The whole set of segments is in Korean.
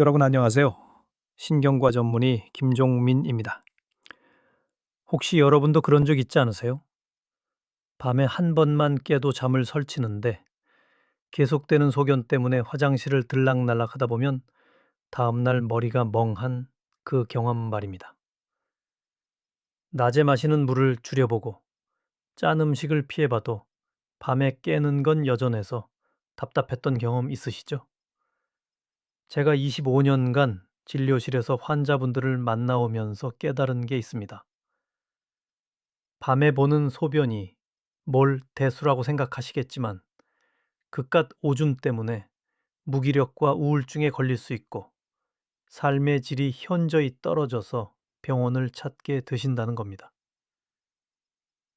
여러분 안녕하세요. 신경과 전문의 김종민입니다. 혹시 여러분도 그런 적 있지 않으세요? 밤에 한 번만 깨도 잠을 설치는데 계속되는 소견 때문에 화장실을 들락날락 하다 보면 다음날 머리가 멍한 그 경험 말입니다. 낮에 마시는 물을 줄여보고 짠 음식을 피해봐도 밤에 깨는 건 여전해서 답답했던 경험 있으시죠? 제가 25년간 진료실에서 환자분들을 만나오면서 깨달은 게 있습니다. 밤에 보는 소변이 뭘 대수라고 생각하시겠지만 그깟 오줌 때문에 무기력과 우울증에 걸릴 수 있고 삶의 질이 현저히 떨어져서 병원을 찾게 되신다는 겁니다.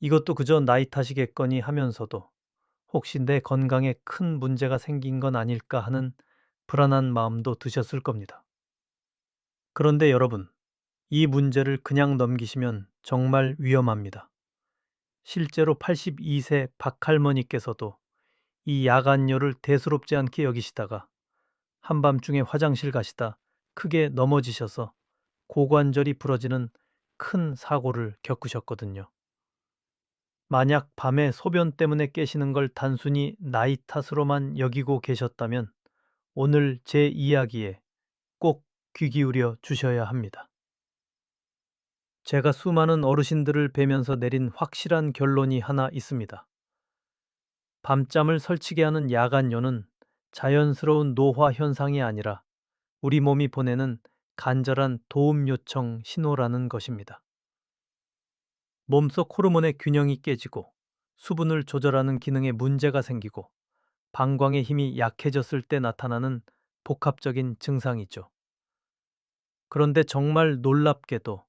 이것도 그저 나이 탓이겠거니 하면서도 혹시 내 건강에 큰 문제가 생긴 건 아닐까 하는 불안한 마음도 드셨을 겁니다. 그런데 여러분, 이 문제를 그냥 넘기시면 정말 위험합니다. 실제로 82세 박할머니께서도 이 야간료를 대수롭지 않게 여기시다가 한밤중에 화장실 가시다 크게 넘어지셔서 고관절이 부러지는 큰 사고를 겪으셨거든요. 만약 밤에 소변 때문에 깨시는 걸 단순히 나이 탓으로만 여기고 계셨다면 오늘 제 이야기에 꼭 귀 기울여 주셔야 합니다. 제가 수많은 어르신들을 뵈면서 내린 확실한 결론이 하나 있습니다. 밤잠을 설치게 하는 야간료는 자연스러운 노화 현상이 아니라 우리 몸이 보내는 간절한 도움 요청 신호라는 것입니다. 몸속 호르몬의 균형이 깨지고 수분을 조절하는 기능에 문제가 생기고 방광의 힘이 약해졌을 때 나타나는 복합적인 증상이죠. 그런데 정말 놀랍게도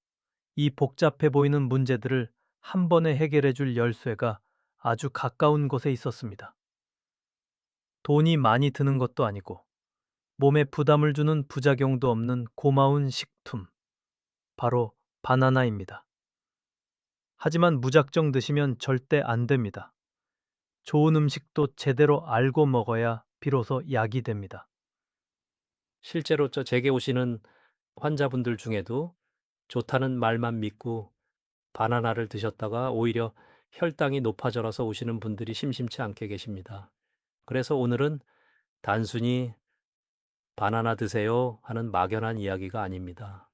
이 복잡해 보이는 문제들을 한 번에 해결해 줄 열쇠가 아주 가까운 곳에 있었습니다. 돈이 많이 드는 것도 아니고 몸에 부담을 주는 부작용도 없는 고마운 식품. 바로 바나나입니다. 하지만 무작정 드시면 절대 안 됩니다. 좋은 음식도 제대로 알고 먹어야 비로소 약이 됩니다. 실제로 저 제게 오시는 환자분들 중에도 좋다는 말만 믿고 바나나를 드셨다가 오히려 혈당이 높아져서 오시는 분들이 심심치 않게 계십니다. 그래서 오늘은 단순히 바나나 드세요 하는 막연한 이야기가 아닙니다.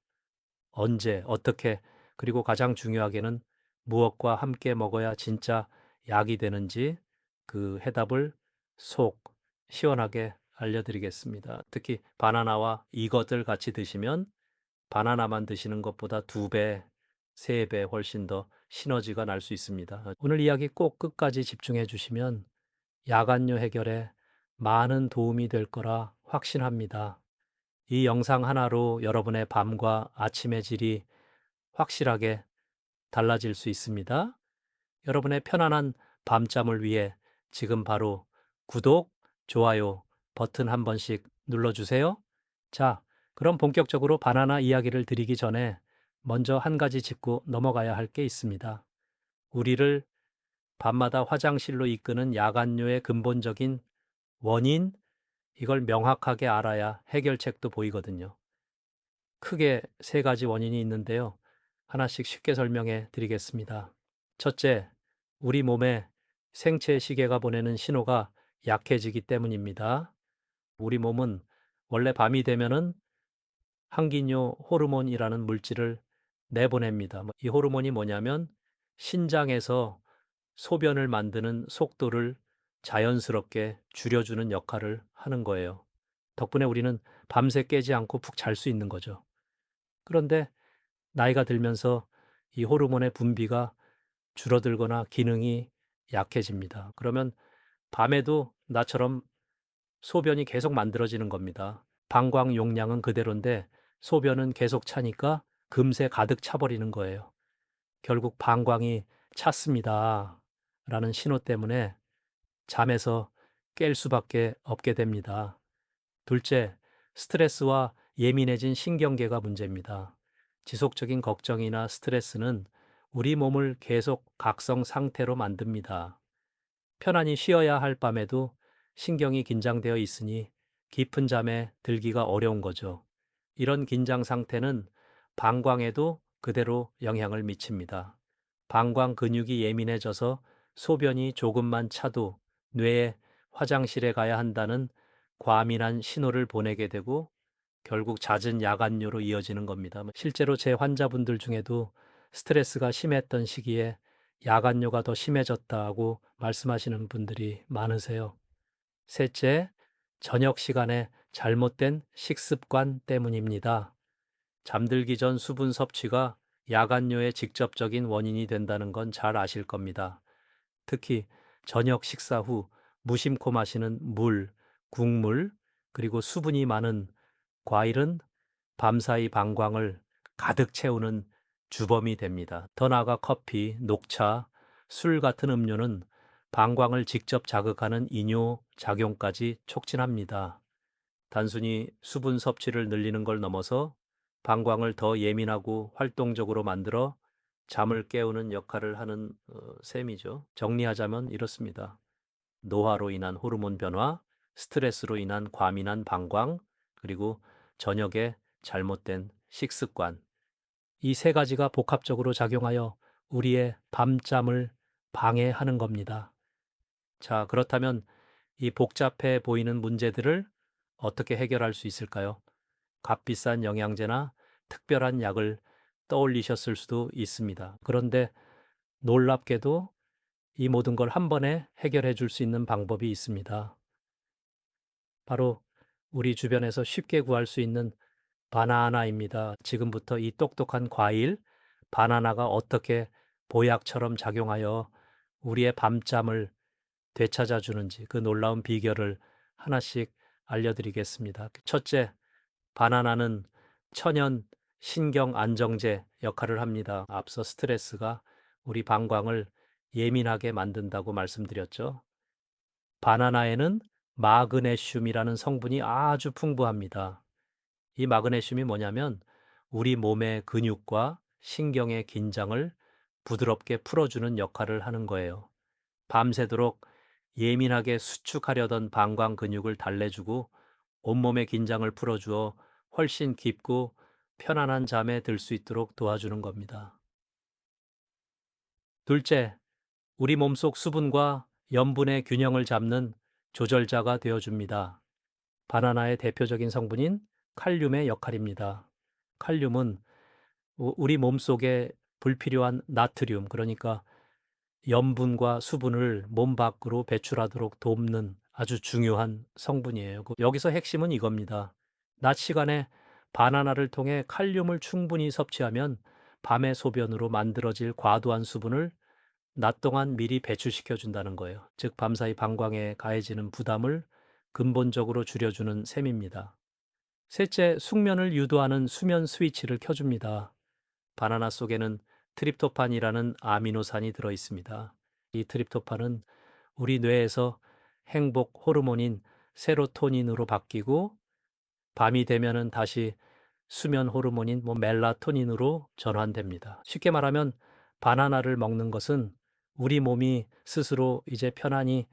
언제, 어떻게, 그리고 가장 중요하게는 무엇과 함께 먹어야 진짜 약이 되는지 그 해답을 속 시원하게 알려드리겠습니다. 특히 바나나와 이것들 같이 드시면 바나나만 드시는 것보다 두 배, 세 배 훨씬 더 시너지가 날 수 있습니다. 오늘 이야기 꼭 끝까지 집중해 주시면 야간요 해결에 많은 도움이 될 거라 확신합니다. 이 영상 하나로 여러분의 밤과 아침의 질이 확실하게 달라질 수 있습니다. 여러분의 편안한 밤잠을 위해 지금 바로 구독, 좋아요 버튼 한 번씩 눌러주세요. 자, 그럼 본격적으로 바나나 이야기를 드리기 전에 먼저 한 가지 짚고 넘어가야 할 게 있습니다. 우리를 밤마다 화장실로 이끄는 야간뇨의 근본적인 원인, 이걸 명확하게 알아야 해결책도 보이거든요. 크게 세 가지 원인이 있는데요. 하나씩 쉽게 설명해 드리겠습니다. 첫째, 우리 몸에 생체 시계가 보내는 신호가 약해지기 때문입니다. 우리 몸은 원래 밤이 되면은 항기뇨 호르몬이라는 물질을 내보냅니다. 뭐이 호르몬이 뭐냐면 신장에서 소변을 만드는 속도를 자연스럽게 줄여주는 역할을 하는 거예요. 덕분에 우리는 밤새 깨지 않고 푹 잘 수 있는 거죠. 그런데 나이가 들면서 이 호르몬의 분비가 줄어들거나 기능이 약해집니다. 그러면 밤에도 나처럼 소변이 계속 만들어지는 겁니다. 방광 용량은 그대로인데 소변은 계속 차니까 금세 가득 차버리는 거예요. 결국 방광이 찼습니다. 라는 신호 때문에 잠에서 깰 수밖에 없게 됩니다. 둘째, 스트레스와 예민해진 신경계가 문제입니다. 지속적인 걱정이나 스트레스는 우리 몸을 계속 각성 상태로 만듭니다. 편안히 쉬어야 할 밤에도 신경이 긴장되어 있으니 깊은 잠에 들기가 어려운 거죠. 이런 긴장 상태는 방광에도 그대로 영향을 미칩니다. 방광 근육이 예민해져서 소변이 조금만 차도 뇌에 화장실에 가야 한다는 과민한 신호를 보내게 되고 결국 잦은 야간뇨로 이어지는 겁니다. 실제로 제 환자분들 중에도 스트레스가 심했던 시기에 야간뇨가 더 심해졌다고 말씀하시는 분들이 많으세요. 셋째, 저녁 시간에 잘못된 식습관 때문입니다. 잠들기 전 수분 섭취가 야간뇨의 직접적인 원인이 된다는 건 잘 아실 겁니다. 특히 저녁 식사 후 무심코 마시는 물, 국물, 그리고 수분이 많은 과일은 밤사이 방광을 가득 채우는 주범이 됩니다. 더 나아가 커피, 녹차, 술 같은 음료는 방광을 직접 자극하는 이뇨 작용까지 촉진합니다. 단순히 수분 섭취를 늘리는 걸 넘어서 방광을 더 예민하고 활동적으로 만들어 잠을 깨우는 역할을 하는 어, 셈이죠. 정리하자면 이렇습니다. 노화로 인한 호르몬 변화, 스트레스로 인한 과민한 방광, 그리고 저녁에 잘못된 식습관. 이 세 가지가 복합적으로 작용하여 우리의 밤잠을 방해하는 겁니다. 자, 그렇다면 이 복잡해 보이는 문제들을 어떻게 해결할 수 있을까요? 값비싼 영양제나 특별한 약을 떠올리셨을 수도 있습니다. 그런데 놀랍게도 이 모든 걸 한 번에 해결해 줄 수 있는 방법이 있습니다. 바로 우리 주변에서 쉽게 구할 수 있는 바나나입니다. 지금부터 이 똑똑한 과일, 바나나가 어떻게 보약처럼 작용하여 우리의 밤잠을 되찾아 주는지 그 놀라운 비결을 하나씩 알려드리겠습니다. 첫째, 바나나는 천연 신경 안정제 역할을 합니다. 앞서 스트레스가 우리 방광을 예민하게 만든다고 말씀드렸죠. 바나나에는 마그네슘이라는 성분이 아주 풍부합니다. 이 마그네슘이 뭐냐면 우리 몸의 근육과 신경의 긴장을 부드럽게 풀어주는 역할을 하는 거예요. 밤새도록 예민하게 수축하려던 방광 근육을 달래주고 온몸의 긴장을 풀어주어 훨씬 깊고 편안한 잠에 들 수 있도록 도와주는 겁니다. 둘째, 우리 몸속 수분과 염분의 균형을 잡는 조절자가 되어줍니다. 바나나의 대표적인 성분인 칼륨의 역할입니다. 칼륨은 우- 우리 몸속에 불필요한 나트륨, 그러니까 염분과 수분을 몸 밖으로 배출하도록 돕는 아주 중요한 성분이에요. 그- 여기서 핵심은 이겁니다. 낮 시간에 바나나를 통해 칼륨을 충분히 섭취하면 밤의 소변으로 만들어질 과도한 수분을 낮 동안 미리 배출시켜 준다는 거예요. 즉 밤사이 방광에 가해지는 부담을 근본적으로 줄여주는 셈입니다. 셋째, 숙면을 유도하는 수면 스위치를 켜줍니다. 바나나 속에는 트립토판이라는 아미노산이 들어 있습니다. 이 트립토판은 우리 뇌에서 행복 호르몬인 세로토닌으로 바뀌고 밤이 되면은 다시 수면 호르몬인 뭐 멜라토닌으로 전환됩니다. 쉽게 말하면 바나나를 먹는 것은 우리 몸이 스스로 이제 편안히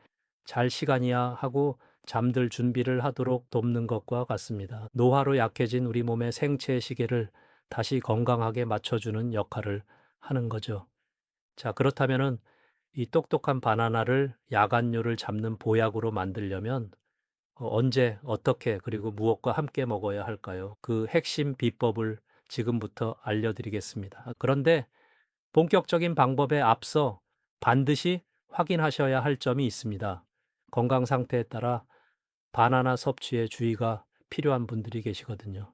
잘 시간이야 하고 잠들 준비를 하도록 돕는 것과 같습니다. 노화로 약해진 우리 몸의 생체 시계를 다시 건강하게 맞춰주는 역할을 하는 거죠. 자, 그렇다면은 이 똑똑한 바나나를 야간뇨를 잡는 보약으로 만들려면 어, 언제, 어떻게, 그리고 무엇과 함께 먹어야 할까요? 그 핵심 비법을 지금부터 알려드리겠습니다. 그런데 본격적인 방법에 앞서 반드시 확인하셔야 할 점이 있습니다. 건강 상태에 따라 바나나 섭취에 주의가 필요한 분들이 계시거든요.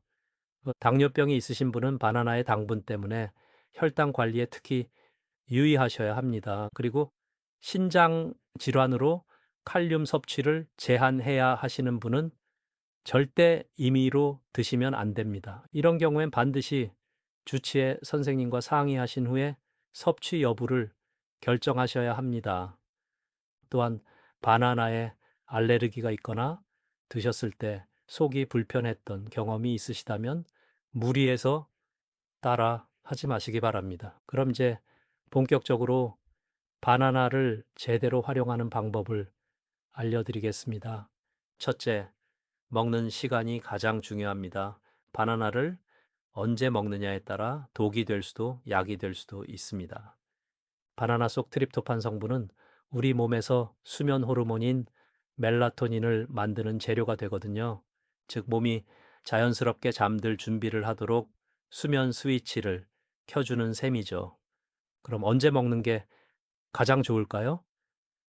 그 당뇨병이 있으신 분은 바나나의 당분 때문에 혈당 관리에 특히 유의하셔야 합니다. 그리고 신장 질환으로 칼륨 섭취를 제한해야 하시는 분은 절대 임의로 드시면 안 됩니다. 이런 경우엔 반드시 주치의 선생님과 상의하신 후에 섭취 여부를 결정하셔야 합니다. 또한 바나나에 알레르기가 있거나 드셨을 때 속이 불편했던 경험이 있으시다면 무리해서 따라 하지 마시기 바랍니다. 그럼 이제 본격적으로 바나나를 제대로 활용하는 방법을 알려드리겠습니다. 첫째, 먹는 시간이 가장 중요합니다. 바나나를 언제 먹느냐에 따라 독이 될 수도 약이 될 수도 있습니다. 바나나 속 트립토판 성분은 우리 몸에서 수면 호르몬인 멜라토닌을 만드는 재료가 되거든요. 즉, 몸이 자연스럽게 잠들 준비를 하도록 수면 스위치를 켜주는 셈이죠. 그럼 언제 먹는 게 가장 좋을까요?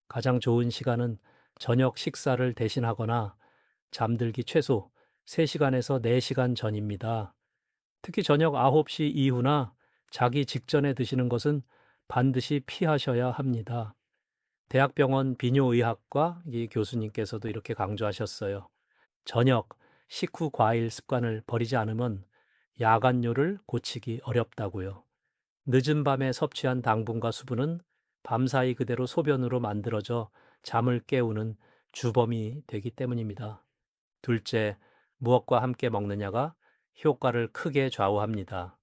가장 좋은 시간은 저녁 식사를 대신하거나 잠들기 최소 3시간에서 4시간 전입니다. 특히 저녁 9시 이후나 자기 직전에 드시는 것은 반드시 피하셔야 합니다. 대학병원 비뇨의학과 이 교수님께서도 이렇게 강조하셨어요. 저녁 식후 과일 습관을 버리지 않으면 야간뇨를 고치기 어렵다고요. 늦은 밤에 섭취한 당분과 수분은 밤사이 그대로 소변으로 만들어져 잠을 깨우는 주범이 되기 때문입니다. 둘째, 무엇과 함께 먹느냐가 효과를 크게 좌우합니다.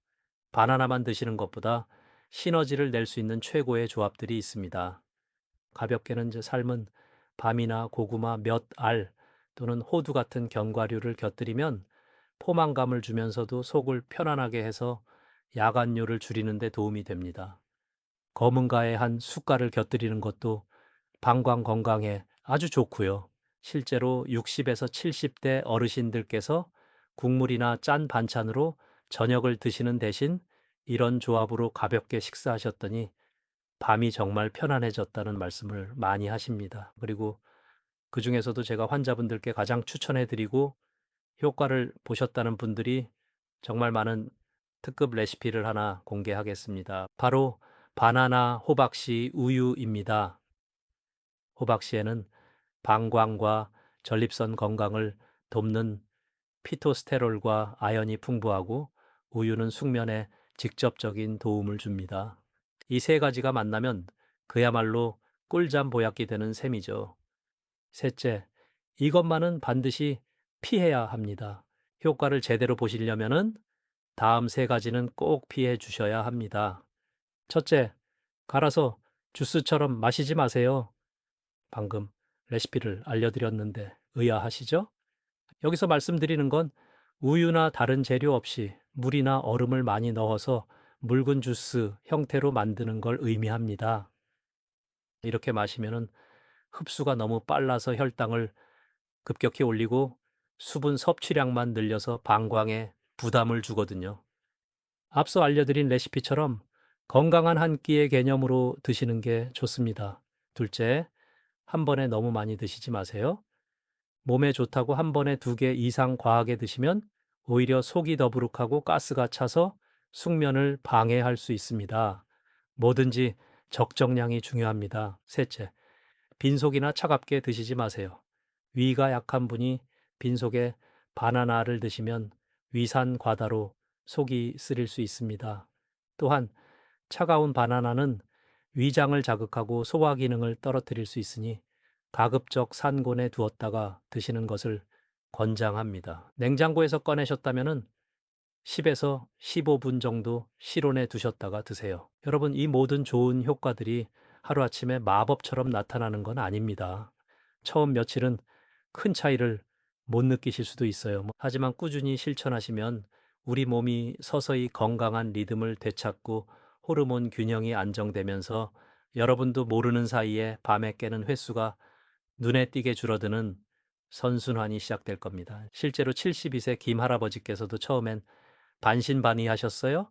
바나나만 드시는 것보다 시너지를 낼 수 있는 최고의 조합들이 있습니다. 가볍게는 이제 삶은 밤이나 고구마, 몇, 알 또는 호두 같은 견과류를 곁들이면 포만감을 주면서도 속을 편안하게 해서 야간뇨를 줄이는 데 도움이 됩니다. 검은가에 한 숟갈을 곁들이는 것도 방광 건강에 아주 좋고요. 실제로 60에서 70대 어르신들께서 국물이나 짠 반찬으로 저녁을 드시는 대신 이런 조합으로 가볍게 식사하셨더니 밤이 정말 편안해졌다는 말씀을 많이 하십니다. 그리고 그 중에서도 제가 환자분들께 가장 추천해 드리고 효과를 보셨다는 분들이 정말 많은 특급 레시피를 하나 공개하겠습니다. 바로 바나나 호박씨 우유입니다. 호박씨에는 방광과 전립선 건강을 돕는 피토스테롤과 아연이 풍부하고 우유는 숙면에 직접적인 도움을 줍니다. 이 세 가지가 만나면 그야말로 꿀잠 보약이 되는 셈이죠. 셋째, 이것만은 반드시 피해야 합니다. 효과를 제대로 보시려면은 다음 세 가지는 꼭 피해 주셔야 합니다. 첫째, 갈아서 주스처럼 마시지 마세요. 방금 레시피를 알려드렸는데 의아하시죠? 여기서 말씀드리는 건 우유나 다른 재료 없이 물이나 얼음을 많이 넣어서 묽은 주스 형태로 만드는 걸 의미합니다. 이렇게 마시면은 흡수가 너무 빨라서 혈당을 급격히 올리고 수분 섭취량만 늘려서 방광에 부담을 주거든요. 앞서 알려드린 레시피처럼 건강한 한 끼의 개념으로 드시는 게 좋습니다. 둘째, 한 번에 너무 많이 드시지 마세요. 몸에 좋다고 한 번에 두 개 이상 과하게 드시면 오히려 속이 더부룩하고 가스가 차서 숙면을 방해할 수 있습니다. 뭐든지 적정량이 중요합니다. 셋째, 빈속이나 차갑게 드시지 마세요. 위가 약한 분이 빈속에 바나나를 드시면 위산 과다로 속이 쓰릴 수 있습니다. 또한 차가운 바나나는 위장을 자극하고 소화 기능을 떨어뜨릴 수 있으니 가급적 산곤에 두었다가 드시는 것을 권장합니다. 냉장고에서 꺼내셨다면 10에서 15분 정도 실온에 두셨다가 드세요. 여러분, 이 모든 좋은 효과들이 하루아침에 마법처럼 나타나는 건 아닙니다. 처음 며칠은 큰 차이를 못 느끼실 수도 있어요. 뭐, 하지만 꾸준히 실천하시면 우리 몸이 서서히 건강한 리듬을 되찾고 호르몬 균형이 안정되면서 여러분도 모르는 사이에 밤에 깨는 횟수가 눈에 띄게 줄어드는 선순환이 시작될 겁니다. 실제로 72세 김 할아버지께서도 처음엔 반신반의 하셨어요?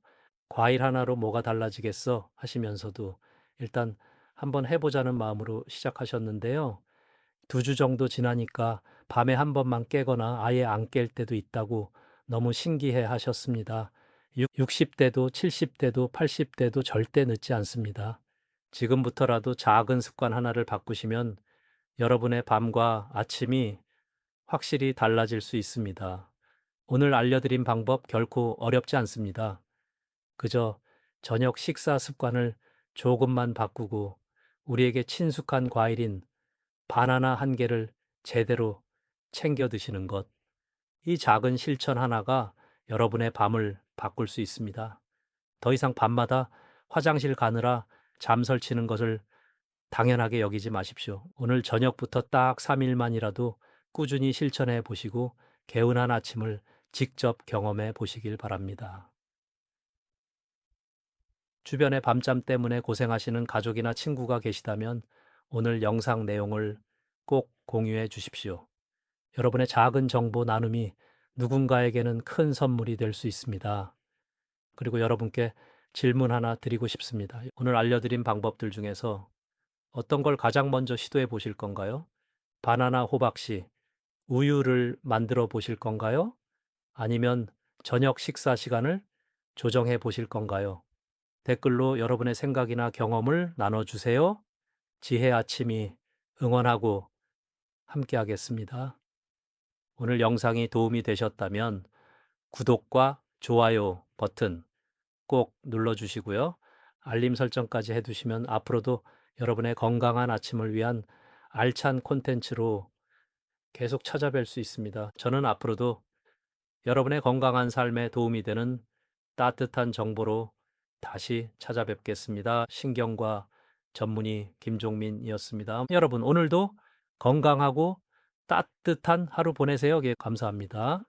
과일 하나로 뭐가 달라지겠어? 하시면서도 일단 한번 해보자는 마음으로 시작하셨는데요. 두 주 정도 지나니까 밤에 한 번만 깨거나 아예 안 깰 때도 있다고 너무 신기해 하셨습니다. 60대도 70대도 80대도 절대 늦지 않습니다. 지금부터라도 작은 습관 하나를 바꾸시면 여러분의 밤과 아침이 확실히 달라질 수 있습니다. 오늘 알려드린 방법 결코 어렵지 않습니다. 그저 저녁 식사 습관을 조금만 바꾸고 우리에게 친숙한 과일인 바나나 한 개를 제대로 챙겨 드시는 것. 이 작은 실천 하나가 여러분의 밤을 바꿀 수 있습니다. 더 이상 밤마다 화장실 가느라 잠 설치는 것을 당연하게 여기지 마십시오. 오늘 저녁부터 딱 3일만이라도 꾸준히 실천해 보시고 개운한 아침을 직접 경험해 보시길 바랍니다. 주변에 밤잠 때문에 고생하시는 가족이나 친구가 계시다면 오늘 영상 내용을 꼭 공유해 주십시오. 여러분의 작은 정보 나눔이 누군가에게는 큰 선물이 될 수 있습니다. 그리고 여러분께 질문 하나 드리고 싶습니다. 오늘 알려드린 방법들 중에서 어떤 걸 가장 먼저 시도해 보실 건가요? 바나나 호박씨, 우유를 만들어 보실 건가요? 아니면 저녁 식사 시간을 조정해 보실 건가요? 댓글로 여러분의 생각이나 경험을 나눠주세요. 지혜 아침이 응원하고 함께 하겠습니다. 오늘 영상이 도움이 되셨다면 구독과 좋아요 버튼 꼭 눌러주시고요. 알림 설정까지 해두시면 앞으로도 여러분의 건강한 아침을 위한 알찬 콘텐츠로 계속 찾아뵐 수 있습니다. 저는 앞으로도 여러분의 건강한 삶에 도움이 되는 따뜻한 정보로 다시 찾아뵙겠습니다. 신경과 전문의 김종민이었습니다. 여러분 오늘도 건강하고 따뜻한 하루 보내세요. 예, 감사합니다.